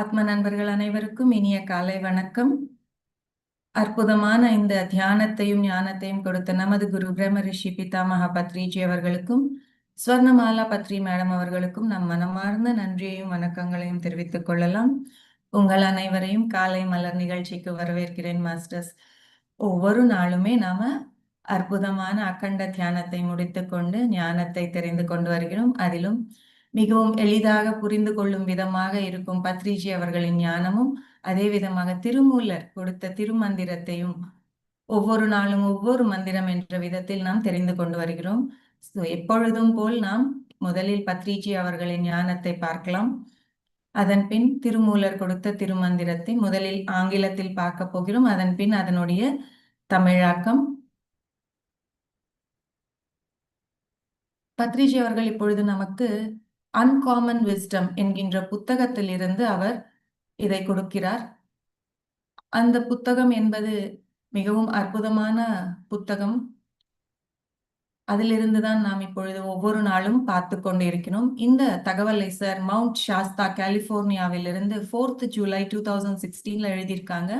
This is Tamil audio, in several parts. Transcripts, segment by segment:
ஆத்ம நண்பர்கள் அனைவருக்கும் இனிய காலை வணக்கம். அற்புதமான இந்த தியானத்தையும் ஞானத்தையும் கொடுத்த நமது குரு பிரம்ம ரிஷி பிதாமகா பத்ரிஜி அவர்களுக்கும் ஸ்வர்ணமாலா பத்ரி மேடம் அவர்களுக்கும் நம் மனமார்ந்த நன்றியையும் வணக்கங்களையும் தெரிவித்துக் கொள்ளலாம். உங்கள் அனைவரையும் காலை மலர் நிகழ்ச்சிக்கு வரவேற்கிறேன் மாஸ்டர்ஸ். ஒவ்வொரு நாளுமே நாம அற்புதமான அக்கண்ட தியானத்தை முடித்துக்கொண்டு ஞானத்தை தெரிந்து கொண்டு வருகிறோம். அதிலும் மிகவும் எளிதாக புரிந்து கொள்ளும் விதமாக இருக்கும் பத்ரிஜி அவர்களின் ஞானமும் அதே விதமாக திருமூலர் கொடுத்த திருமந்திரத்தையும் ஒவ்வொரு நாளும் ஒவ்வொரு மந்திரம் என்ற விதத்தில் நாம் தெரிந்து கொண்டு வருகிறோம். ஸோ எப்பொழுதும் போல் நாம் முதலில் பத்ரிஜி அவர்களின் ஞானத்தை பார்க்கலாம். அதன் பின் திருமூலர் கொடுத்த திருமந்திரத்தை முதலில் ஆங்கிலத்தில் பார்க்க போகிறோம். அதன் பின் அதனுடைய தமிழாக்கம். பத்ரிஜி அவர்கள் இப்பொழுது நமக்கு அன்காமன் விஸ்டம் என்கின்ற புத்தகத்திலிருந்து அவர் இதை கொடுக்கிறார். அந்த புத்தகம் என்பது மிகவும் அற்புதமான புத்தகம். அதிலிருந்து தான் நாம் இப்பொழுது ஒவ்வொரு நாளும் பார்த்து கொண்டு இருக்கிறோம் இந்த தகவலை சார் மவுண்ட் ஷாஸ்தா கலிபோர்னியாவிலிருந்து ஃபோர்த் ஜூலை டூ தௌசண்ட் சிக்ஸ்டீன்ல எழுதியிருக்காங்க.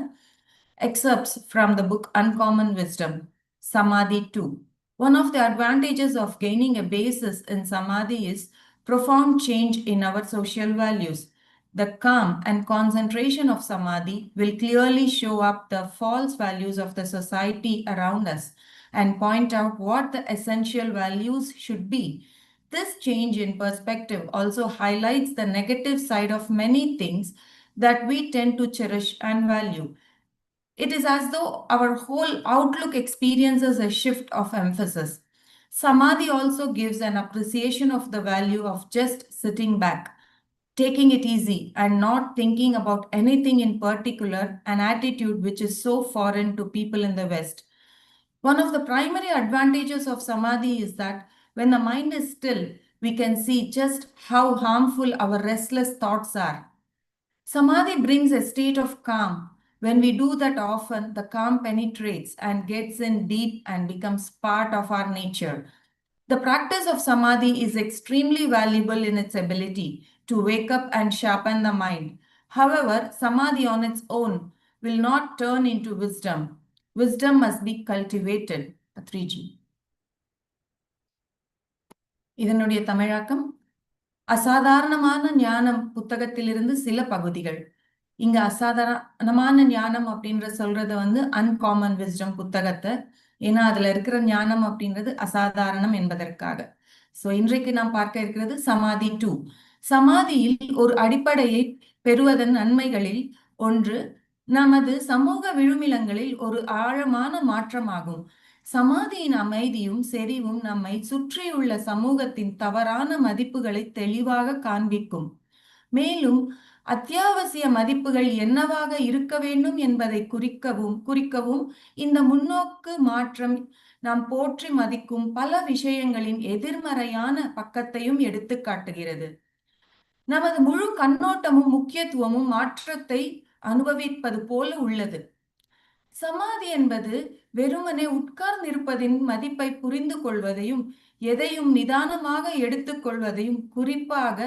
Excerpts from the book Uncommon Wisdom samadhi two one of the advantages of gaining a basis in samadhi is profound change in our social values. The calm and concentration of samadhi will clearly show up the false values of the society around us and point out what the essential values should be. This change in perspective also highlights the negative side of many things that we tend to cherish and value. It is as though our whole outlook experiences a shift of emphasis. Samadhi also gives an appreciation of the value of just sitting back, taking it easy, and not thinking about anything in particular, an attitude which is so foreign to people in the West. One of the primary advantages of Samadhi is that when the mind is still, we can see just how harmful our restless thoughts are. Samadhi brings a state of calm. When we do that often, the calm penetrates and gets in deep and becomes part of our nature. The practice of samadhi is extremely valuable in its ability to wake up and sharpen the mind. However, samadhi on its own will not turn into wisdom. Wisdom must be cultivated. Patriji. இதனுடைய தமிழாக்கம் அசாதாரணமான ஞானம் புத்தகத்திலிருந்து சில பகுதிகள் இங்க அசாதாரணமான ஞானம் அப்படின்ற சொல்றத வந்து அன்காமன் விஸ்டம் புத்தகத்தை ஏன்னா அதுல இருக்கிற ஞானம் அப்படின்றது அசாதாரணம் என்பதற்காக. சோ இன்றைக்கு நாம் பார்க்க இருக்கிறது சமாதி டூ சமாதியில் ஒரு அடிப்படையை பெறுவதன் நன்மைகளில் ஒன்று நமது சமூக விழுமிலங்களில் ஒரு ஆழமான மாற்றமாகும். சமாதியின் அமைதியும் செறிவும் நம்மை சுற்றியுள்ள சமூகத்தின் தவறான மதிப்புகளை தெளிவாக காண்பிக்கும். மேலும் அத்தியாவசிய மதிப்புகள் என்னவாக இருக்க வேண்டும் என்பதை குறிக்கவும் குறிக்கவும் இந்த முன்னோக்கு மாற்றம் நாம் போற்றி மதிக்கும் பல விஷயங்களின் எதிர்மறையான பக்கத்தையும் எடுத்து காட்டுகிறது. நமது முழு கண்ணோட்டமும் முக்கியத்துவமும் மாற்றத்தை அனுபவிப்பது போல உள்ளது. சமாதி என்பது வெறுமனே உட்கார்ந்திருப்பதின் மதிப்பை புரிந்து கொள்வதையும் எதையும் நிதானமாக எடுத்துக்கொள்வதையும் குறிப்பாக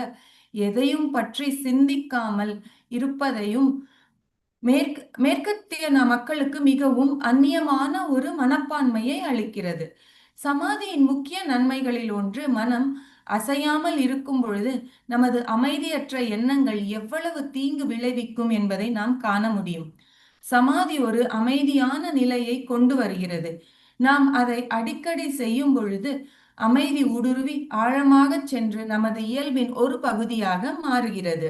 எதையும் பற்றி சிந்திக்காமல் இருப்பதையும் மேற்கு மேற்கத்திய மக்களுக்கு மிகவும் அந்நியமான ஒரு மனப்பான்மையை அளிக்கிறது. சமாதியின் முக்கிய நன்மைகளில் ஒன்று மனம் அசையாமல் இருக்கும் பொழுது நமது அமைதியற்ற எண்ணங்கள் எவ்வளவு தீங்கு விளைவிக்கும் என்பதை நாம் காண முடியும். சமாதி ஒரு அமைதியான நிலையை கொண்டு வருகிறது. நாம் அதை அடிக்கடி செய்யும் பொழுது அமைதி ஊடுருவி ஆழமாக சென்று நமது இயல்பின் ஒரு பகுதியாக மாறுகிறது.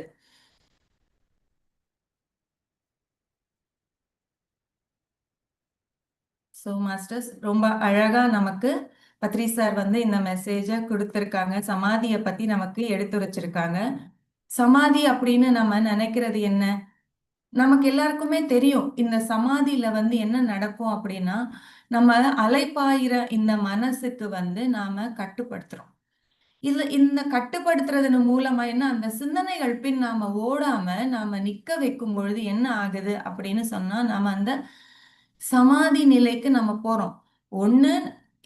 ஸோ மாஸ்டர்ஸ் ரொம்ப அழகா நமக்கு பத்ரி சார் வந்து இந்த மெசேஜை கொடுத்துருக்காங்க. சமாதியை பத்தி நமக்கு எடுத்துரைச்சிருக்காங்க. சமாதி அப்படின்னு நம்ம நினைக்கிறது என்ன? நமக்கு எல்லாருக்குமே தெரியும் இந்த சமாதியில வந்து என்ன நடக்கும் அப்படின்னா நம்ம அலைப்பாயிற இந்த மனசுக்கு வந்து நாம கட்டுப்படுத்துறோம். இதுல இந்த கட்டுப்படுத்துறதன் மூலமா என்ன அந்த சிந்தனைகள் பின் நாம ஓடாம நாம நிக்க வைக்கும் பொழுது என்ன ஆகுது அப்படின்னு சொன்னா நாம அந்த சமாதி நிலைக்கு நம்ம போறோம். ஒண்ணு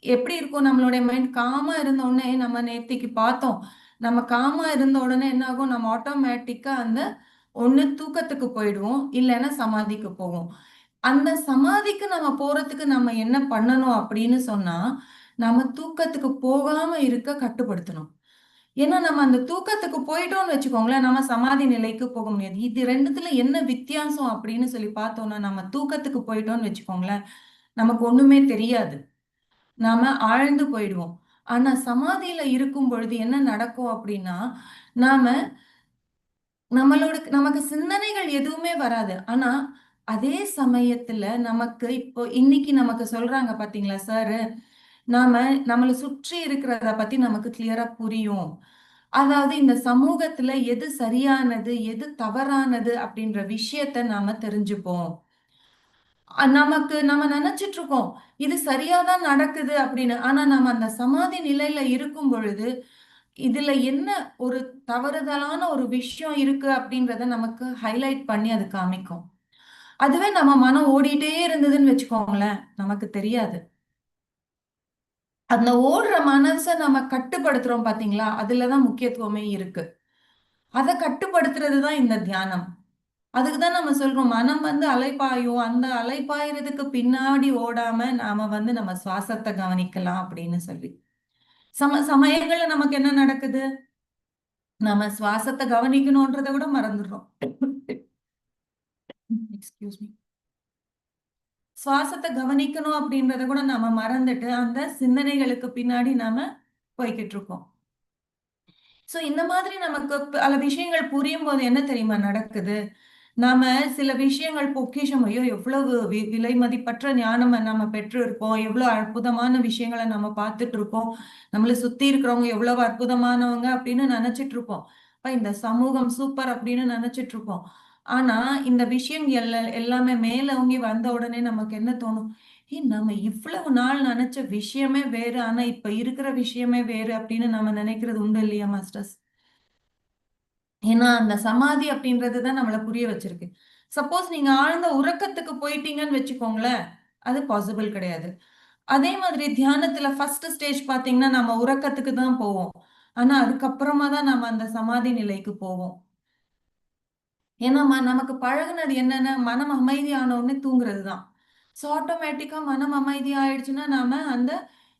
எப்படி இருக்கும் நம்மளுடைய மைண்ட் காமா இருந்த உடனே நம்ம நேர்த்திக்கு பார்த்தோம். நம்ம காமா இருந்த உடனே என்ன ஆகும்? நம்ம ஆட்டோமேட்டிக்கா அந்த ஒன்று தூக்கத்துக்கு போயிடுவோம் இல்லைன்னா சமாதிக்கு போவோம். அந்த சமாதிக்கு நம்ம போறதுக்கு நம்ம என்ன பண்ணணும் அப்படின்னு சொன்னா நம்ம தூக்கத்துக்கு போகாம இருக்க கட்டுப்படுத்தணும். ஏன்னா நம்ம அந்த தூக்கத்துக்கு போயிட்டோம்னு வச்சுக்கோங்களேன் நம்ம சமாதி நிலைக்கு போக முடியாது. இது ரெண்டுத்துல என்ன வித்தியாசம் அப்படின்னு சொல்லி பார்த்தோம்னா நம்ம தூக்கத்துக்கு போயிட்டோம்னு வச்சுக்கோங்களேன் நமக்கு ஒண்ணுமே தெரியாது. நாம ஆழ்ந்து போயிடுவோம். ஆனா சமாதியில இருக்கும் பொழுது என்ன நடக்கும் அப்படின்னா நாம நம்மளோட நமக்கு சிந்தனைகள் எதுவுமே வராது. ஆனா அதே சமயத்துல நமக்கு இப்போ இன்னைக்கு நமக்கு சொல்றாங்க பாத்தீங்களா சார்? நாம நம்மளை சுற்றி இருக்கிறத பத்தி நமக்கு கிளியரா புரியும். அதாவது இந்த சமூகத்துல எது சரியானது எது தவறானது அப்படின்ற விஷயத்த நாம தெரிஞ்சுப்போம். நமக்கு நம்ம நினைச்சிட்டு இருக்கோம் இது சரியாதான் நடக்குது அப்படின்னு. ஆனா நம்ம அந்த சமாதி நிலையில இருக்கும் பொழுது இதுல என்ன ஒரு தவறுதலான ஒரு விஷயம் இருக்கு அப்படின்றத நமக்கு ஹைலைட் பண்ணி அது காமிக்கும். அதுவே நம்ம மனம் ஓடிட்டே இருந்ததுன்னு வச்சுக்கோங்களேன் நமக்கு தெரியாது. அந்த ஓடுற மனசை நம்ம கட்டுப்படுத்துறோம் பாத்தீங்களா? அதுலதான் முக்கியத்துவமே இருக்கு. அதை கட்டுப்படுத்துறது தான் இந்த தியானம். அதுக்குதான் நம்ம சொல்றோம் மனம் வந்து அலைப்பாயும் அந்த அலைப்பாயறதுக்கு பின்னாடி ஓடாம நாம வந்து நம்ம சுவாசத்தை கவனிக்கலாம் அப்படின்னு சொல்லி. சம சமயங்கள்ல நமக்கு என்ன நடக்குது? நம்ம சுவாசத்தை கவனிக்கணும்ன்றத விட மறந்துடுறோம். எக்ஸ்கியூஸ் மீ சுவாசத்தை கவனிக்கணும் அப்படின்றத கூட நாம மறந்துட்டு அந்த சிந்தனைகளுக்கு பின்னாடி நாம போய்கிட்டு இருக்கோம். சோ இந்த மாதிரி நமக்கு பல விஷயங்கள் புரியும் போது என்ன தெரியுமா நடக்குது? நாம சில விஷயங்கள் பொக்கிஷம் ஐயோ எவ்வளவு விலை மதிப்பற்ற ஞானம் நம்ம பெற்று இருக்கோம் எவ்வளவு அற்புதமான விஷயங்களை நம்ம பார்த்துட்டு இருக்கோம் நம்மள சுத்தி இருக்கிறவங்க எவ்வளவு அற்புதமானவங்க அப்படின்னு நினைச்சிட்டு இருப்போம் அப்ப இந்த சமூகம் சூப்பர் அப்படின்னு நினைச்சிட்டு இருப்போம் ஆனா இந்த விஷயம் எல்லா எல்லாமே மேலோங்கி வந்த உடனே நமக்கு என்ன தோணும்? ஏ நம்ம இவ்வளவு நாள் நினைச்ச விஷயமே வேறு. ஆனா இப்ப இருக்கிற விஷயமே வேறு அப்படின்னு நம்ம நினைக்கிறது உண்டு இல்லையா மாஸ்டர்ஸ் ஏன்னா அந்த சமாதி அப்படின்றது தான் நம்மளை புரிய வச்சிருக்கு. சப்போஸ் நீங்க ஆழ்ந்த உறக்கத்துக்கு போயிட்டீங்கன்னு வச்சுக்கோங்களேன் அது பாசிபிள் கிடையாது. அதே மாதிரி தியானத்துல ஃபர்ஸ்ட் ஸ்டேஜ் பாத்தீங்கன்னா நம்ம உறக்கத்துக்கு தான் போவோம். ஆனா அதுக்கப்புறமா தான் நம்ம அந்த சமாதி நிலைக்கு போவோம். ஏன்னா நமக்கு பழகுனது என்னன்னா மனம் அமைதியான உடனே தூங்குறது தான். ஸோ ஆட்டோமேட்டிக்கா மனம் அமைதி ஆயிடுச்சுன்னா நாம அந்த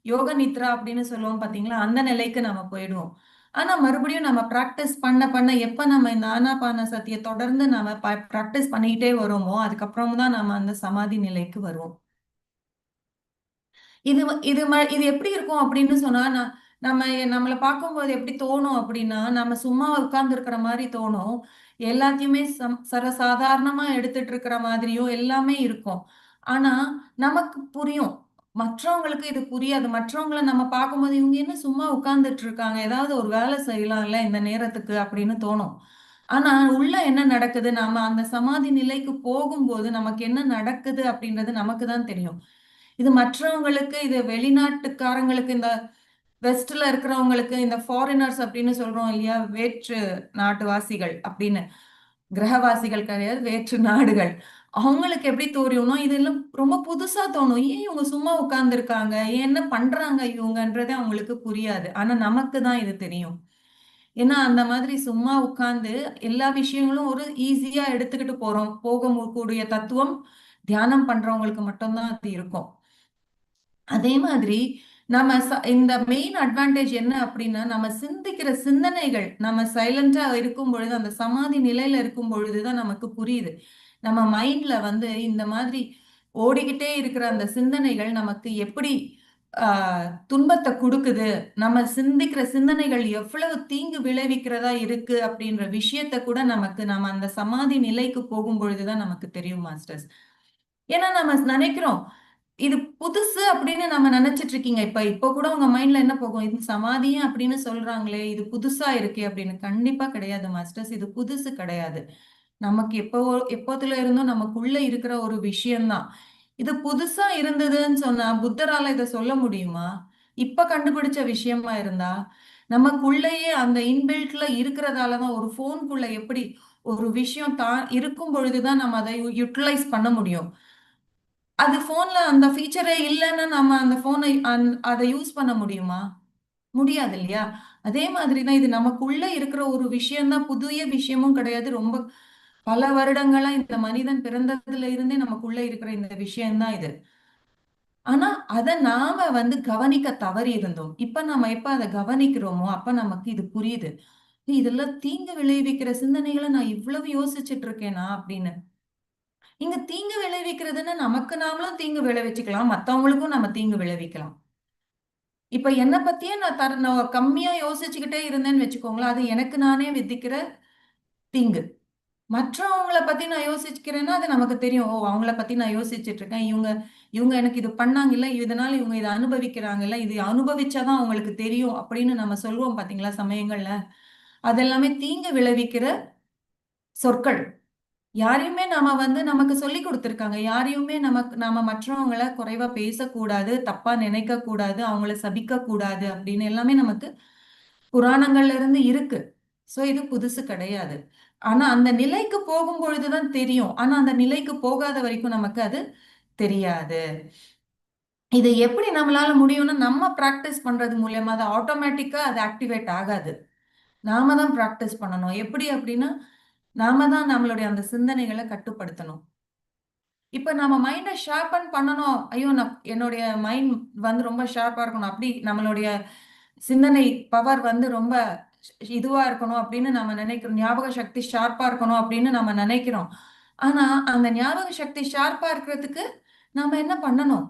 யோக நித்ரா அப்படின்னு சொல்லுவோம் பாத்தீங்களா அந்த நிலைக்கு நம்ம போயிடுவோம். ஆனா மறுபடியும் நம்ம ப்ராக்டிஸ் பண்ண பண்ண எப்ப நம்ம இந்த ஆனாபான சத்திய தொடர்ந்து நம்ம ப்ராக்டிஸ் பண்ணிக்கிட்டே வரோமோ அதுக்கப்புறம் தான் நம்ம அந்த சமாதி நிலைக்கு வருவோம். இது இது இது எப்படி இருக்கும் அப்படின்னு சொன்னா நான் நம்ம நம்மளை பார்க்கும்போது எப்படி தோணும் அப்படின்னா நம்ம சும்மா உட்கார்ந்து இருக்கிற மாதிரி தோணும். எல்லாத்தையுமே சம் சர்வசாதாரணமா எடுத்துட்டு இருக்கிற மாதிரியும் எல்லாமே இருக்கும். ஆனா நமக்கு புரியும். மற்றவங்களுக்கு இது புரியாது. மற்றவங்களை நம்ம பார்க்கும்போது இவங்க என்ன சும்மா உட்கார்ந்துட்டு இருக்காங்க ஏதாவது ஒரு வேலை செய்யலாம்ல இந்த நேரத்துக்கு அப்படின்னு தோணும். ஆனா உள்ள என்ன நடக்குது? நாம அந்த சமாதி நிலைக்கு போகும்போது நமக்கு என்ன நடக்குது அப்படின்றது நமக்கு தான் தெரியும். இது மற்றவங்களுக்கு இது வெளிநாட்டுக்காரங்களுக்கு இந்த வெஸ்ட்ல இருக்கிறவங்களுக்கு இந்த ஃபாரினர்ஸ் அப்படின்னு சொல்றோம் இல்லையா? வேற்று நாட்டுவாசிகள் அப்படின்னு. கிரகவாசிகள் கிடையாது வேற்று நாடுகள். அவங்களுக்கு எப்படி தோறியணும் இதெல்லாம் ரொம்ப புதுசா தோணும். ஏன் இவங்க சும்மா உட்கார்ந்துருக்காங்க? என்ன பண்றாங்க இவங்கன்றதே அவங்களுக்கு புரியாது. ஆனா நமக்கு தான் இது தெரியும். ஏன்னா அந்த மாதிரி சும்மா உட்கார்ந்து எல்லா விஷயங்களும் ஒரு ஈஸியா எடுத்துக்கிட்டு போறோம். போக கூடிய தத்துவம் தியானம் பண்றவங்களுக்கு மட்டும்தான் அது இருக்கும். அதே மாதிரி நம்ம இந்த மெயின் அட்வான்டேஜ் என்ன அப்படின்னா நம்ம சிந்திக்கிற சிந்தனைகள் நம்ம சைலண்டா இருக்கும் பொழுது அந்த சமாதி நிலையில இருக்கும் பொழுதுதான் நமக்கு புரியுது. நம்ம மைண்ட்ல வந்து இந்த மாதிரி ஓடிக்கிட்டே இருக்கிற அந்த சிந்தனைகள் நமக்கு எப்படி துன்பத்தை கொடுக்குது? நம்ம சிந்திக்கிற சிந்தனைகள் எவ்வளவு தீங்கு விளைவிக்கிறதா இருக்கு? அப்படின்ற விஷயத்த கூட நமக்கு நம்ம அந்த சமாதி நிலைக்கு போகும் பொழுதுதான் நமக்கு தெரியும் மாஸ்டர்ஸ். ஏன்னா நம்ம நினைக்கிறோம் இது புதுசு அப்படின்னு நம்ம நினைச்சிட்டு இருக்கீங்க. இப்ப இப்ப கூட உங்க மைண்ட்ல என்ன போகும்? இது சமாதியம் அப்படின்னு சொல்றாங்களே இது புதுசா இருக்கே அப்படின்னு. கண்டிப்பா கிடையாது மாஸ்டர்ஸ். இது புதுசு கிடையாது. நமக்கு எப்போ எப்போதுல இருந்தும் நமக்குள்ள இருக்கிற ஒரு விஷயம்தான் இது புதுசா இருந்ததுன்னு சொன்னா புத்தரால இதை சொல்ல முடியுமா? இப்ப கண்டுபிடிச்ச விஷயமா இருந்தா? நமக்குள்ளேயே அந்த இன்பில்ட்ல இருக்கிறதாலதான் ஒரு போனுக்குள்ள எப்படி ஒரு விஷயம் தான் இருக்கும் பொழுதுதான் நம்ம அதை யூட்டிலைஸ் பண்ண முடியும். அது போன்ல அந்த ஃபீச்சரே இல்லைன்னா நம்ம அந்த போனை அதை யூஸ் பண்ண முடியுமா? முடியாது இல்லையா? அதே மாதிரி தான் இது நமக்குள்ள இருக்கிற ஒரு விஷயம் தான் புதிய விஷயமும் கிடையாது. ரொம்ப பல வருடங்களா இந்த மனிதன் பிறந்ததுல இருந்தே நமக்குள்ள இருக்கிற இந்த விஷயம்தான் இது. ஆனா அத நாம வந்து கவனிக்க தவறி இருந்தோம். இப்ப நம்ம எப்ப அதை கவனிக்கிறோமோ அப்ப நமக்கு இது புரியுது. இதெல்லாம் தீங்கு விளைவிக்கிற சிந்தனைகளை நான் இவ்வளவு யோசிச்சுட்டு இருக்கேனா? அப்படின்னு. இங்க தீங்கு விளைவிக்கிறதுன்னு நமக்கு நாமளும் தீங்கு விளைவிச்சுக்கலாம். மத்தவங்களுக்கும் நம்ம தீங்கு விளைவிக்கலாம். இப்ப என்னை பத்தியே நான் தர நான் கம்மியா யோசிச்சுக்கிட்டே இருந்தேன்னு வச்சுக்கோங்களேன். அது எனக்கு நானே விதிக்கிற தீங்கு. மற்றவங்களை பத்தி நான் யோசிக்கிறேன்னா அது நமக்கு தெரியும். ஓ அவங்கள பத்தி நான் யோசிச்சுட்டு இருக்கேன் இவங்க இவங்க எனக்கு இது பண்ணாங்கல்ல இதனால இவங்க இதை அனுபவிக்கிறாங்கல்ல இது அனுபவிச்சாதான் அவங்களுக்கு தெரியும் அப்படின்னு நம்ம சொல்லுவோம் பாத்தீங்களா சமயங்கள்ல. அதெல்லாமே தீங்கு விளைவிக்கிற சொற்கள். யாரையுமே நாம வந்து நமக்கு சொல்லி கொடுத்துருக்காங்க. யாரையுமே நமக்கு நாம மற்றவங்கள குறைவா பேசக்கூடாது தப்பா நினைக்க கூடாது அவங்கள சபிக்க கூடாது அப்படின்னு எல்லாமே நமக்கு புராணங்கள்ல இருந்து இருக்கு. ஸோ இது புதுசு கிடையாது. ஆனா அந்த நிலைக்கு போகும் பொழுதுதான் தெரியும். ஆனா அந்த நிலைக்கு போகாத வரைக்கும் நமக்கு அது தெரியாது. இது எப்படி நம்மளால முடியும்னா நம்ம ப்ராக்டிஸ் பண்றது மூலியமா அது ஆட்டோமேட்டிக்கா அது ஆக்டிவேட் ஆகாது. நாம தான் ப்ராக்டிஸ் பண்ணணும். எப்படி அப்படின்னா நாம தான் நம்மளுடைய அந்த சிந்தனைகளை கட்டுப்படுத்தணும். இப்ப நம்ம மைண்டை ஷார்பன் பண்ணணும். ஐயோ நான் என்னுடைய மைண்ட் வந்து ரொம்ப ஷார்ப்பா இருக்கணும். அப்படி நம்மளுடைய சிந்தனை பவர் வந்து ரொம்ப இதுவா இருக்கணும் அப்படின்னு நம்ம நினைக்கிறோம். ஞாபக சக்தி ஷார்ப்பா இருக்கணும் அப்படின்னு நம்ம நினைக்கிறோம். ஆனா அந்த ஞாபக சக்தி ஷார்ப்பா இருக்கிறதுக்கு நாம என்ன பண்ணணும்?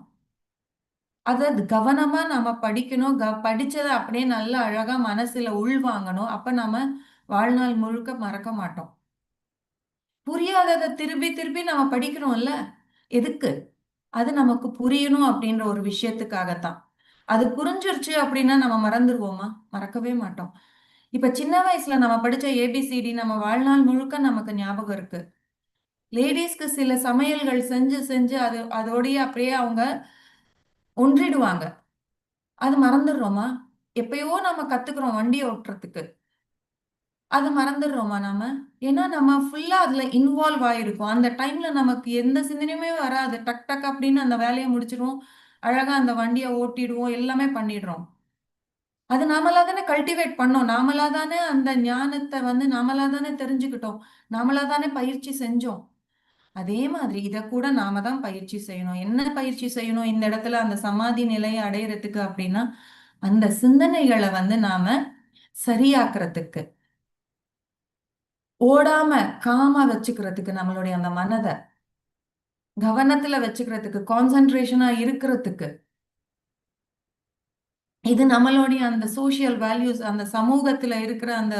அத கவனமா நாம படிக்கணும். க படிச்சதை அப்படியே நல்லா அழகா மனசுல உள்வாங்கணும். அப்ப நாம வாழ்நாள் முழுக்க மறக்க மாட்டோம். புரியாததை திருப்பி திருப்பி நம்ம படிக்கிறோம்ல? எதுக்கு? அது நமக்கு புரியணும் அப்படின்ற ஒரு விஷயத்துக்காகத்தான். அது புரிஞ்சிருச்சு அப்படின்னா நம்ம மறந்துடுவோமா மறக்கவே மாட்டோம். இப்ப சின்ன வயசுல நம்ம படிச்ச ஏபிசிடி நம்ம வாழ்நாள் முழுக்க நமக்கு ஞாபகம் இருக்கு. லேடிஸ்க்கு சில சமையல்கள் செஞ்சு செஞ்சு அது அதோடய அப்படியே அவங்க ஒன்றிடுவாங்க. அது மறந்துடுறோமா? எப்பயோ நம்ம கத்துக்கிறோம் வண்டி ஓட்டுறதுக்கு. அது மறந்துடுறோமா நாம? ஏன்னா நம்ம ஃபுல்லா அதுல இன்வால்வ் ஆயிருக்கோம். அந்த டைம்ல நமக்கு எந்த சிந்தனையுமே வராது. டக் டக் அப்படின்னு அந்த வேலையை முடிச்சிருவோம் அழகா அந்த வண்டியை ஓட்டிடுவோம். எல்லாமே பண்ணிடுறோம். அது நாமளா தானே கல்டிவேட் பண்ணோம். நாமளா தானே அந்த ஞானத்தை வந்து நாமளா தானே தெரிஞ்சுக்கிட்டோம். நாமளா தானே பயிற்சி செஞ்சோம். அதே மாதிரி இதை கூட நாம தான் பயிற்சி செய்யணும். என்ன பயிற்சி செய்யணும்? இந்த இடத்துல அந்த சமாதி நிலையை அடையிறதுக்கு அப்படின்னா அந்த சிந்தனைகளை வந்து நாம சரியாக்குறதுக்கு ஓடாம காமா வச்சுக்கிறதுக்கு நம்மளுடைய அந்த மனதை கவனத்துல வச்சுக்கிறதுக்கு கான்சன்ட்ரேஷனா இருக்கிறதுக்கு இது நம்மளுடைய அந்த சோசியல் வேல்யூஸ் அந்த சமூகத்துல இருக்கிற அந்த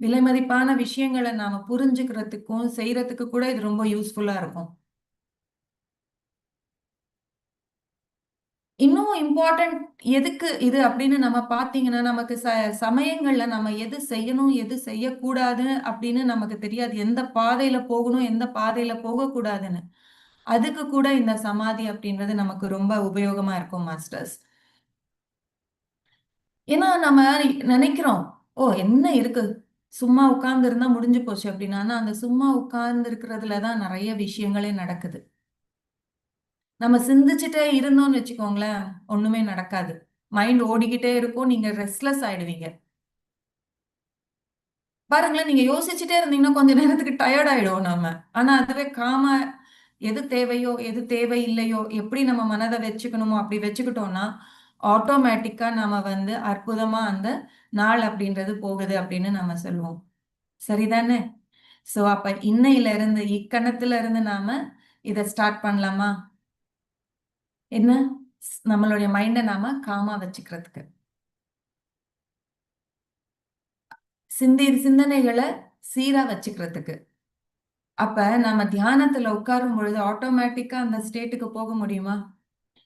விலைமதிப்பான விஷயங்களை நாம புரிஞ்சுக்கிறதுக்கும் செய்யறதுக்கு கூட இது ரொம்ப யூஸ்ஃபுல்லா இருக்கும். இன்னும் இம்பார்ட்டன்ட் எதுக்கு இது அப்படின்னு நம்ம பார்த்தீங்கன்னா நமக்கு ச சமயங்கள்ல நம்ம எது செய்யணும் எது செய்யக்கூடாது அப்படின்னு நமக்கு தெரியாது. எந்த பாதையில போகணும் எந்த பாதையில போகக்கூடாதுன்னு. அதுக்கு கூட இந்த சமாதி அப்படின்றது நமக்கு ரொம்ப உபயோகமா இருக்கும் மாஸ்டர்ஸ் ஏன்னா நம்ம நினைக்கிறோம் ஓ என்ன இருக்கு? சும்மா உட்கார்ந்து இருந்தா முடிஞ்சு போச்சு அப்படின்னா அந்த சும்மா உட்கார்ந்து இருக்கிறதுலதான் நிறைய விஷயங்களே நடக்குது. நம்ம சிந்திச்சுட்டே இருந்தோம்னு வச்சுக்கோங்களேன் ஒண்ணுமே நடக்காது. மைண்ட் ஓடிக்கிட்டே இருக்கும் நீங்க ரெஸ்ட்லெஸ் ஆயிடுவீங்க. பாருங்களேன் நீங்க யோசிச்சுட்டே இருந்தீங்கன்னா கொஞ்ச நேரத்துக்கு டயர்ட் ஆயிடும் நம்ம ஆனா அதுவே காம எது தேவையோ எது தேவை இல்லையோ எப்படி நம்ம மனதை வச்சுக்கணுமோ அப்படி வச்சுக்கிட்டோம்னா ஆட்டோமேட்டிக்காக நம்ம வந்து அற்புதமாக அந்த நாள் அப்படின்றது போகுது அப்படின்னு நம்ம சொல்லுவோம். சரிதானே? ஸோ அப்போ இன்னையில இருந்து இக்கணத்துல இருந்து நாம இதை ஸ்டார்ட் பண்ணலாமா? என்ன? நம்மளுடைய மைண்டை நாம காமா வச்சுக்கிறதுக்கு. சிந்தி சிந்தனைகளை சீரா வச்சுக்கிறதுக்கு. அப்ப நம்ம தியானத்துல உட்காரும் பொழுது ஆட்டோமேட்டிக்கா அந்த ஸ்டேட்டுக்கு போக முடியுமா?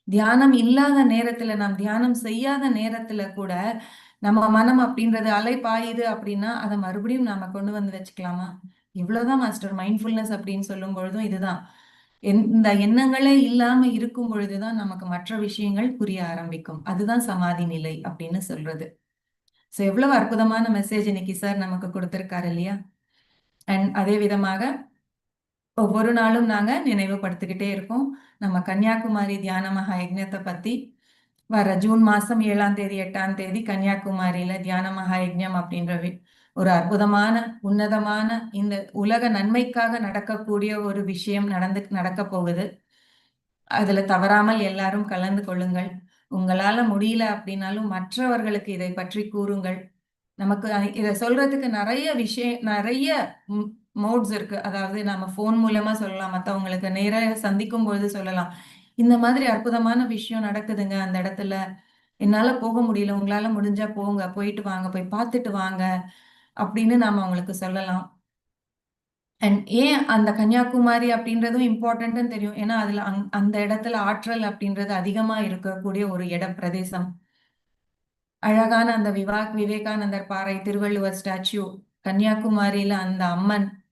தியானம் இல்லாத நேரத்துல நாம் தியானம் செய்யாத நேரத்துல கூட நம்ம மனம் அப்படின்றது அலை பாயுது அப்படின்னா அதை மறுபடியும் நாம கொண்டு வந்து வச்சுக்கலாமா? இவ்வளவுதான் மாஸ்டர் மைண்ட்ஃபுல்னஸ் அப்படின்னு சொல்லும் பொழுதும் இதுதான். இந்த எண்ணங்களே இல்லாம இருக்கும் பொழுதுதான் நமக்கு மற்ற விஷயங்கள் புரிய ஆரம்பிக்கும். அதுதான் சமாதி நிலை அப்படின்னு சொல்றது. ஸோ எவ்வளவு அற்புதமான மெசேஜ் இன்னைக்கு சார் நமக்கு கொடுத்திருக்காரு இல்லையா? அண்ட் அதே விதமாக ஒவ்வொரு நாளும் நாங்க நினைவுபடுத்திக்கிட்டே இருக்கோம். நம்ம கன்னியாகுமரி தியான மகா யஜ்னத்தை பத்தி. வர ஜூன் மாசம் ஏழாம் தேதி எட்டாம் தேதி கன்னியாகுமரியில தியான மகா யஜ்ஞம் அப்படின்ற ஒரு அற்புதமான உன்னதமான இந்த உலக நன்மைக்காக நடக்கக்கூடிய ஒரு விஷயம் நடந்து நடக்க போகுது. அதுல தவறாமல் எல்லாரும் கலந்து கொள்ளுங்கள். உங்களால முடியல அப்படின்னாலும் மற்றவர்களுக்கு இதை பற்றி கூறுங்கள். நமக்கு இதை சொல்றதுக்கு நிறைய விஷயம் நிறைய மோட்ஸ் இருக்கு. அதாவது நம்ம ஃபோன் மூலமா சொல்லலாம் மற்றவங்களுக்கு நேராக சந்திக்கும் பொழுது சொல்லலாம். இந்த மாதிரி அற்புதமான விஷயம் நடக்குதுங்க. அந்த இடத்துல என்னால போக முடியல. உங்களால முடிஞ்சா போங்க. போயிட்டு வாங்க. போய் பார்த்துட்டு வாங்க. அப்படின்னு நாம அவங்களுக்கு சொல்லலாம். அண்ட் ஏன் அந்த கன்னியாகுமரி அப்படின்றதும் இம்பார்ட்டன்ட்னு தெரியும். ஏன்னா அதுல அங்- அந்த இடத்துல ஆற்றல் அப்படின்றது அதிகமா இருக்கக்கூடிய ஒரு இட பிரதேசம் அழகான அந்த விவா விவேகானந்தர் பாறை திருவள்ளுவர் ஸ்டாச்சு கன்னியாகுமரியில அந்த அம்மன்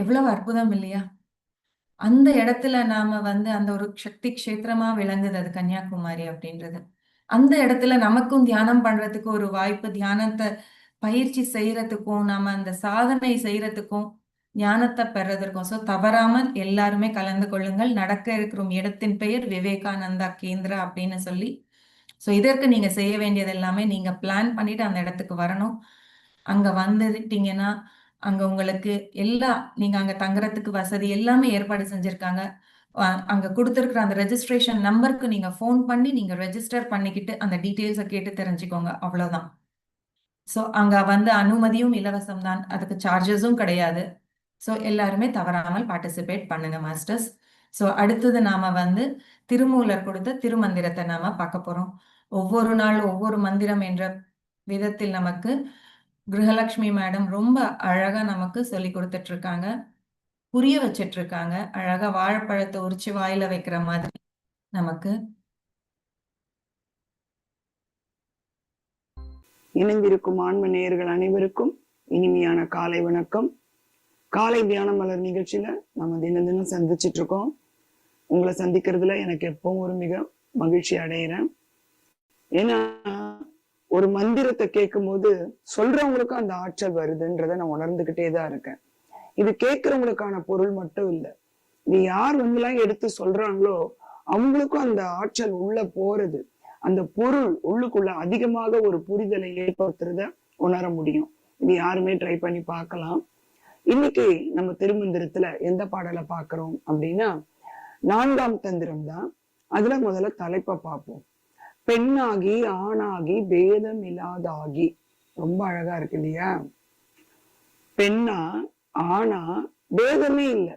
எவ்வளவு அற்புதம் இல்லையா? அந்த இடத்துல நாம வந்து அந்த ஒரு சக்தி கஷேத்திரமா விளங்குது அது கன்னியாகுமரி அப்படின்றது. அந்த இடத்துல நமக்கும் தியானம் பண்றதுக்கு ஒரு வாய்ப்பு தியானத்தை பயிற்சி செய்யறதுக்கும் நாம அந்த சாதனை செய்யறதுக்கும் ஞானத்தை பெறதற்கும் ஸோ தவறாமல் எல்லாருமே கலந்து கொள்ளுங்கள். நடக்க இருக்கிற இடத்தின் பெயர் விவேகானந்தா கேந்திரா அப்படின்னு சொல்லி. ஸோ இதற்கு நீங்க செய்ய வேண்டியது எல்லாமே நீங்க பிளான் பண்ணிட்டு அந்த இடத்துக்கு வரணும். அங்க வந்துட்டீங்கன்னா அங்க உங்களுக்கு எல்லா நீங்க அங்க தங்குறதுக்கு வசதி எல்லாமே ஏற்பாடு செஞ்சிருக்காங்க. அங்க கொடுத்துருக்குற அந்த ரெஜிஸ்ட்ரேஷன் நம்பருக்கு நீங்க ஃபோன் பண்ணி நீங்க ரெஜிஸ்டர் பண்ணிக்கிட்டு அந்த டீட்டெயில்ஸை கேட்டு தெரிஞ்சுக்கோங்க. அவ்வளவுதான். ஸோ அங்க வந்து அனுமதியும் இலவசம் தான். அதுக்கு சார்ஜஸும் கிடையாது. ஸோ எல்லாருமே தவறாமல் பார்ட்டிசிபேட் பண்ணுங்க மாஸ்டர்ஸ் ஸோ அடுத்தது நாம வந்து திருமூலர் கொடுத்த திருமந்திரத்தை நாம பார்க்க போறோம். ஒவ்வொரு நாள் ஒவ்வொரு மந்திரம் என்ற விதத்தில் நமக்கு கிரகலட்சுமி மேடம் ரொம்ப அழகா நமக்கு சொல்லி கொடுத்துட்டு இருக்காங்க புரிய வச்சிட்டு இருக்காங்க அழகா வாழைப்பழத்தை உரிச்சு வாயில வைக்கிற மாதிரி நமக்கு. இணைந்திருக்கும் ஆன்ம நேயர்கள் அனைவருக்கும் இனிமையான காலை வணக்கம். காலை தியான மலர் நிகழ்ச்சியில நம்ம தினம் தினம் சந்திச்சிட்டு இருக்கோம் உங்களை சந்திக்கிறதுல எனக்கு எப்பவும் ஒரு மிக மகிழ்ச்சி அடையிறேன். ஏன்னா ஒரு மந்திரத்தை கேட்கும்போது சொல்றவங்களுக்கும் அந்த ஆற்றல் வருதுன்றத நான் உணர்ந்துகிட்டே தான் இருக்கேன். இது கேட்கறவங்களுக்கான பொருள் மட்டும் இல்லை. இது யார் வந்துலாம் எடுத்து சொல்றாங்களோ அவங்களுக்கும் அந்த ஆற்றல் உள்ள போறது அந்த பொருள் உள்ளுக்குள்ள அதிகமாக ஒரு புரிதலை ஏற்படுத்துறத உணர முடியும். இது யாருமே ட்ரை பண்ணி பார்க்கலாம். இன்னைக்கு நம்ம திருமந்திரத்துல எந்த பாடலை பார்க்கிறோம் அப்படின்னா நான்காம் தந்திரம் தான். அதுல முதல்ல தலைப்பை பார்ப்போம். பெண்ணாகி ஆணாகி பேதம் இல்லாதாகி ரொம்ப அழகா இருக்கு இல்லையா? பெண்ணா ஆணா பேதமே இல்லை.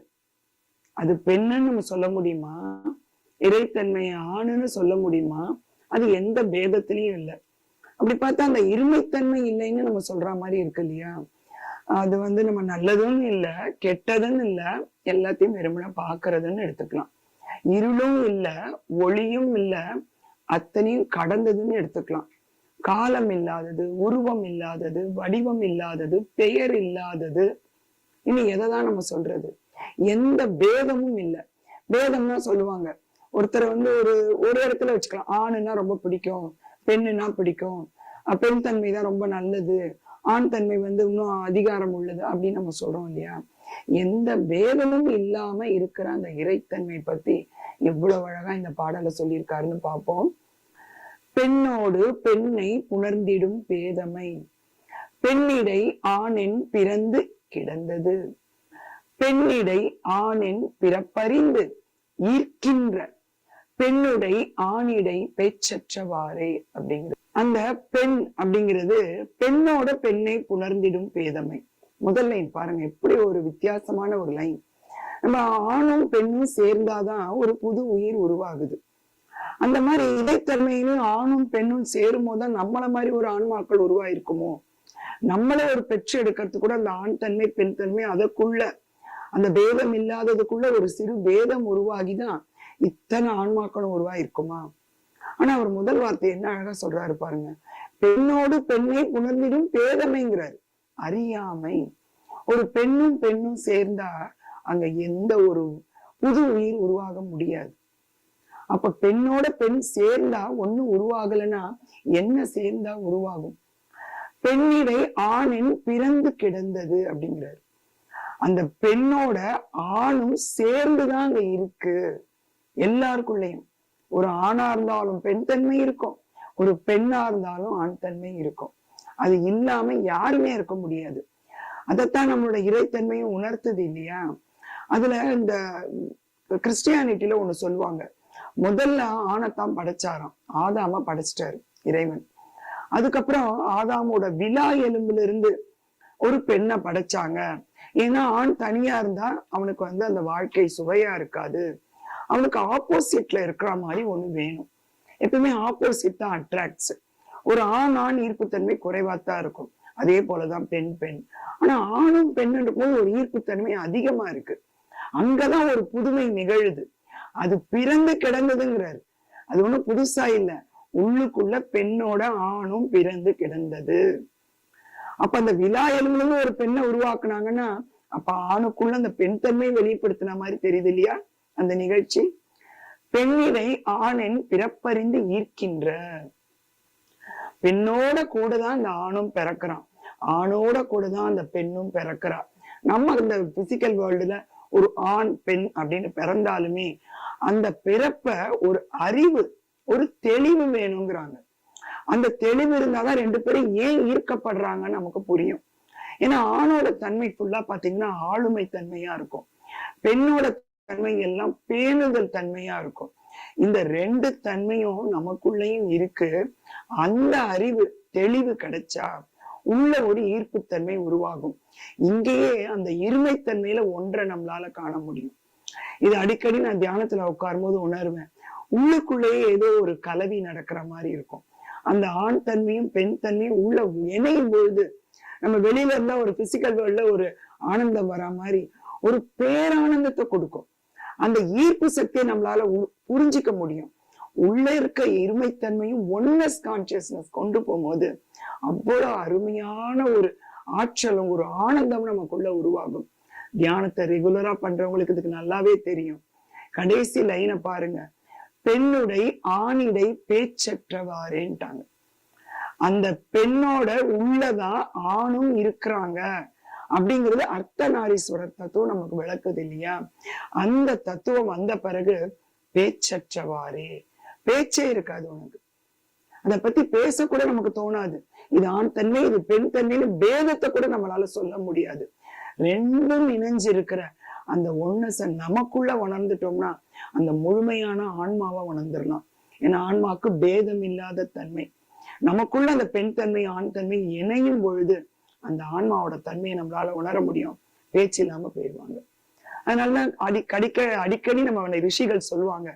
அது பெண்ணுன்னு நம்ம சொல்ல முடியுமா? இறைத்தன்மையை ஆணுன்னு சொல்ல முடியுமா? அது எந்த பேதத்திலையும் இல்லை. அப்படி பார்த்தா அந்த இருமைத்தன்மை இல்லைன்னு நம்ம சொல்ற மாதிரி இருக்கு இல்லையா? அது வந்து நம்ம நல்லதுன்னு இல்லை கெட்டதுன்னு இல்லை எல்லாத்தையும் வெறுமனா பாக்குறதுன்னு எடுத்துக்கலாம். இருளும் இல்லை ஒளியும் இல்லை அத்தனையும் கடந்ததுன்னு எடுத்துக்கலாம். காலம் இல்லாதது உருவம் இல்லாதது வடிவம் இல்லாதது பெயர் இல்லாதது. இனி எதை தான் நம்ம சொல்றது? எந்த பேதமும் இல்லை. பேதம்னா சொல்லுவாங்க. ஒருத்தரை வந்து ஒரு ஒரு இடத்துல வச்சுக்கலாம். ஆணுன்னா ரொம்ப பிடிக்கும். பெண்ணுன்னா பிடிக்கும். பெண் தன்மை தான் ரொம்ப நல்லது. ஆண் தன்மை வந்து இன்னும் அதிகாரம் உள்ளது அப்படின்னு நம்ம சொல்றோம் இல்லையா? எந்த பேதமும் இல்லாம இருக்கிற அந்த இறைத்தன்மை பத்தி எவ்வளவு அழகா இந்த பாடலை சொல்லியிருக்காருன்னு பார்ப்போம். பெண்ணோடு பெண்ணை புணர்ந்திடும் பேதமை. பெண்ணிடை ஆணென் பிறந்து கிடந்தது. பெண்ணிடை ஆணின் பிறப்பறிந்து ஈர்க்கின்ற. பெண்ணுடை ஆணிடை பேச்சற்றவாறே அப்படிங்கிறது. அந்த பெண் அப்படிங்கிறது பெண்ணோட பெண்ணை புணர்ந்திடும் பேதமை. முதல் லைன் பாருங்க எப்படி ஒரு வித்தியாசமான ஒரு லைன். நம்ம ஆணும் பெண்ணும் சேர்ந்தாதான் ஒரு புது உயிர் உருவாகுது. அந்த மாதிரி இடைத்தன்மையிலும் ஆணும் பெண்ணும் சேரும் போதுதான் நம்மள மாதிரி ஒரு ஆன்மாக்கள் உருவாயிருக்குமோ? நம்மளே ஒரு பெற்று எடுக்கிறது கூட அந்த ஆண் தன்மை பெண் தன்மை அதற்குள்ள அந்த பேதம் இல்லாததுக்குள்ள ஒரு சிறு பேதம் உருவாகிதான் இத்தனை ஆன்மாக்களும் உருவாயிருக்குமா? ஆனா அவர் முதல் வார்த்தை என்ன அழகா சொல்றாரு பாருங்க. பெண்ணோடு பெண்ணை உணர்ந்திடும் பேதமைங்கிறார். அறியாமை. ஒரு பெண்ணும் பெண்ணும் சேர்ந்தா அங்க எந்த ஒரு புது உயிர் உருவாக முடியாது. அப்ப பெண்ணோட பெண் சேர்ந்தா ஒண்ணு உருவாகலன்னா என்ன சேர்ந்தா உருவாகும்? பெண்ணிடை ஆணின் பிறந்து கிடந்தது அப்படிங்கிறாரு. அந்த பெண்ணோட ஆணும் சேர்ந்துதான் அங்க இருக்கு. எல்லாருக்குள்ளேயும். ஒரு ஆணா இருந்தாலும் பெண் தன்மை இருக்கும். ஒரு பெண்ணா இருந்தாலும் ஆண் தன்மை இருக்கும். அது இல்லாம யாருமே இருக்க முடியாது. அதைத்தான் நம்மளோட இறைத்தன்மையும் உணர்த்துது இல்லையா? அதுல இந்த கிறிஸ்டியானிட்டில ஒண்ணு சொல்லுவாங்க. முதல்ல ஆணைத்தான் படைச்சாராம். ஆதாம படைச்சிட்டாரு இறைவன். அதுக்கப்புறம் ஆதாமோட விழா எலும்புல இருந்து ஒரு பெண்ணை படைச்சாங்க. ஏன்னா ஆண் தனியா இருந்தா அவனுக்கு வந்து அந்த வாழ்க்கை சுவையா இருக்காது. அவனுக்கு ஆப்போசிட்ல இருக்கிற மாதிரி ஒண்ணு வேணும். எப்பவுமே ஆப்போசிட் தான் அட்ராக்ட்ஸ் ஒரு ஆண் ஆண் ஈர்ப்புத்தன்மை குறைவா தான் இருக்கும். அதே போலதான் பெண் பெண். ஆனா ஆணும் பெண்ணுன்ற போது ஒரு ஈர்ப்புத்தன்மை அதிகமா இருக்கு. அங்கதான் ஒரு புதுமை நிகழுது. அது பிறந்து கிடந்ததுங்கிறாரு. அது ஒண்ணும் புதுசா இல்ல. உள்ளுக்குள்ள பெண்ணோட ஆணும் பிறந்து கிடந்தது. அப்ப அந்த விழா எலும்புல ஒரு பெண்ணை உருவாக்குனாங்கன்னா அப்ப ஆணுக்குள்ள அந்த பெண் தன்மை வெளிப்படுத்தின மாதிரி தெரியுது இல்லையா? அந்த நிகழ்ச்சி. பெண்ணினை ஆணின் பிறப்பறிந்து ஈர்க்கின்ற. பெண்ணோட கூட தான் அந்த ஆணும் பிறக்கிறான். ஆணோட கூட தான் அந்த பெண்ணும் பிறக்கிறா. நம்ம இந்த பிசிக்கல் வேர்ல்டுல ஒரு ஆண் பெண் அப்படின்னு பிறந்தாலுமே அந்த பிறப்ப ஒரு அறிவு ஒரு தெளிவு வேணுங்கிறாங்க. அந்த தெளிவு இருந்தாதான் ரெண்டு பேரும் ஏன் ஈர்க்கப்படுறாங்கன்னு நமக்கு புரியும். ஏன்னா ஆணோட தன்மை ஃபுல்லா பாத்தீங்கன்னா ஆளுமை தன்மையா இருக்கும். பெண்ணோட தன்மை எல்லாம் பேணுதல் தன்மையா இருக்கும். இந்த ரெண்டு தன்மையும் நமக்குள்ளேயும் இருக்கு. அந்த அறிவு தெளிவு கிடைச்சா உள்ள ஒரு ஈர்ப்புத்தன்மை உருவாகும். இங்கேயே அந்த இருமைத்தன்மையில ஒன்றை நம்மளால காண முடியும். இது அடிக்கடி நான் தியானத்துல உட்காரும் போது உணர்வேன். உள்ளுக்குள்ளேயே ஏதோ ஒரு கலவி நடக்கிற மாதிரி இருக்கும். அந்த ஆண் தன்மையும் பெண் தன்மையும் உள்ள இணையும் பொழுது நம்ம வெளியில இருந்தா ஒரு பிசிக்கல் வேர்ல்ட்ல ஒரு ஆனந்தம் வரா மாதிரி ஒரு பேரானந்தத்தை கொடுக்கும். அந்த ஈர்ப்பு சக்தியை நம்மளால புரிஞ்சிக்க முடியும். உள்ள இருக்க இருமைத்தன்மையும் ஒன்னஸ் கான்சியஸ்னஸ் கொண்டு போகும்போது அவ்வளவு அருமையான ஒரு ஆற்றலும் ஒரு ஆனந்தம் நமக்குள்ள உருவாகும். தியானத்தை ரெகுலரா பண்றவங்களுக்கு இதுக்கு நல்லாவே தெரியும். கடைசி லைனை பாருங்க. பெண்ணுடை ஆணிடை பேச்சற்றவாறேன்ட்டாங்க. அந்த பெண்ணோட உள்ளதான் ஆணும் இருக்கிறாங்க. அப்படிங்கிறது அர்த்த நாரீஸ்வரர் தத்துவம் நமக்கு விளக்குது இல்லையா? அந்த தத்துவம் வந்த பிறகு பேச்சற்றவாறே. பேச்சே இருக்காது உனக்கு. அதை பத்தி பேசக்கூட நமக்கு தோணாது. இது ஆண் தன்மை இது பெண் தன்மைன்னு பேதத்தை கூட நம்மளால சொல்ல முடியாது. ரெண்டும் இணைஞ்சு இருக்கிற அந்த ஒன்னஸ நமக்குள்ள உணர்ந்துட்டோம்னா அந்த முழுமையான ஆன்மாவை உணர்ந்துடலாம். ஏன்னா ஆன்மாக்கு பேதம் இல்லாத தன்மை. நமக்குள்ள அந்த பெண் தன்மை ஆண் தன்மை இணையும் பொழுது அந்த ஆன்மாவோட தன்மையை நம்மளால உணர முடியும். பேச்சு இல்லாம போயிடுவாங்க அதனால அடி அடிக்க அடிக்கடி நம்ம ரிஷிகள் சொல்லுவாங்க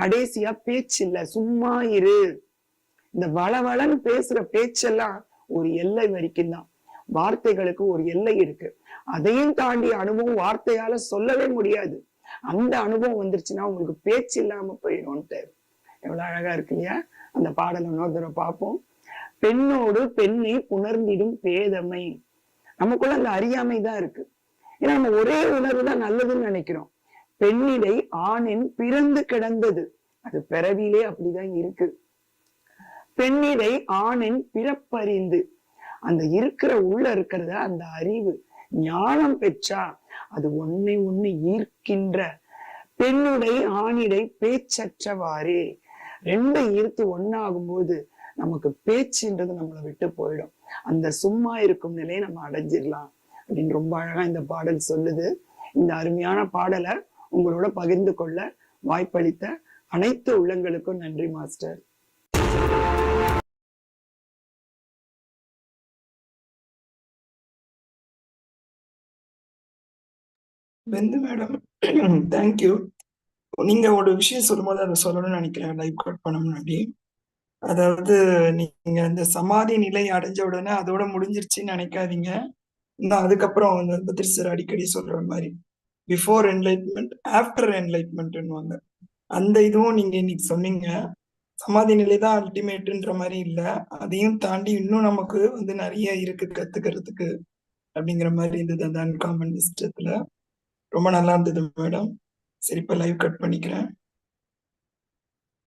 கடைசியா பேச்சு இல்ல சும்மா இரு. இந்த வளவளன்னு பேசுற பேச்செல்லாம் ஒரு எல்லை வரைக்கும் தான் வார்த்தைகளுக்கு ஒரு எல்லை இருக்கு. அதையும் தாண்டி அனுபவம் வார்த்தையால சொல்லவே முடியாது. அந்த அனுபவம் வந்துருச்சுன்னா உங்களுக்கு பேச்சு இல்லாம போயிடும்ட்டு எவ்வளவு அழகா இருக்கு இல்லையா? அந்த பாடல் இன்னொரு தடவை பார்ப்போம். பெண்ணோடு பெண்ணை புணர்ந்திடும் பேதமை. நமக்குள்ள அந்த அறியாமை தான் இருக்கு. ஏன்னா நம்ம ஒரே உணர்வு தான் நல்லதுன்னு நினைக்கிறோம். பெண்ணிடை ஆணின் பிறந்து கிடந்தது. அது பிறவிலே அப்படிதான் இருக்கு. பெண்ணிடை ஆணின் பிறப்பறிந்து. அந்த இருக்கிற உள்ள இருக்கிறத அந்த அறிவு. ஞானம் பெற்றா அது ஒன்னை ஒண்ணு ஈர்க்கின்ற பெண்ணுடை ஆணிடை பேச்சற்றவாறே. ரெண்டை ஈர்த்து ஒன்னாகும் போது நமக்கு பேச்சுன்றது நம்மளை விட்டு போயிடும். அந்த சும்மா இருக்கும் நிலையை நம்ம அடைஞ்சிடலாம் அப்படின்னு ரொம்ப அழகா இந்த பாடல் சொல்லுது. இந்த அருமையான பாடலை உங்களோட பகிர்ந்து கொள்ள வாய்ப்பளித்த அனைத்து உள்ளங்களுக்கும் நன்றி மாஸ்டர். வெந்து மேடம் தேங்க்யூ நீங்க ஒரு விஷயம் சொல்லும்போது அதை சொல்லணும்னு நினைக்கிறேன் லைவ் கட் பண்ண முன்னாடி. அதாவது நீங்க இந்த சமாதி நிலை அடைஞ்ச உடனே அதோட முடிஞ்சிருச்சுன்னு நினைக்காதீங்க. இந்த அதுக்கப்புறம் வந்து சார் அடிக்கடி சொல்ற மாதிரி பிஃபோர் என்லைட்மெண்ட் ஆஃப்டர் என்லைட்மெண்ட்னுவாங்க அந்த இதுவும் நீங்க இன்னைக்கு சொன்னீங்க. சமாதி நிலை தான் அல்டிமேட்டுன்ற மாதிரி இல்ல. அதையும் தாண்டி இன்னும் நமக்கு வந்து நிறைய இருக்கு கத்துக்கிறதுக்கு அப்படிங்கிற மாதிரி இருந்தது அந்த அன்காமன் விஷயத்துல ரொம்ப நல்லா இருந்தது மேடம் சரி இப்ப லைவ் கட் பண்ணிக்கிறேன்.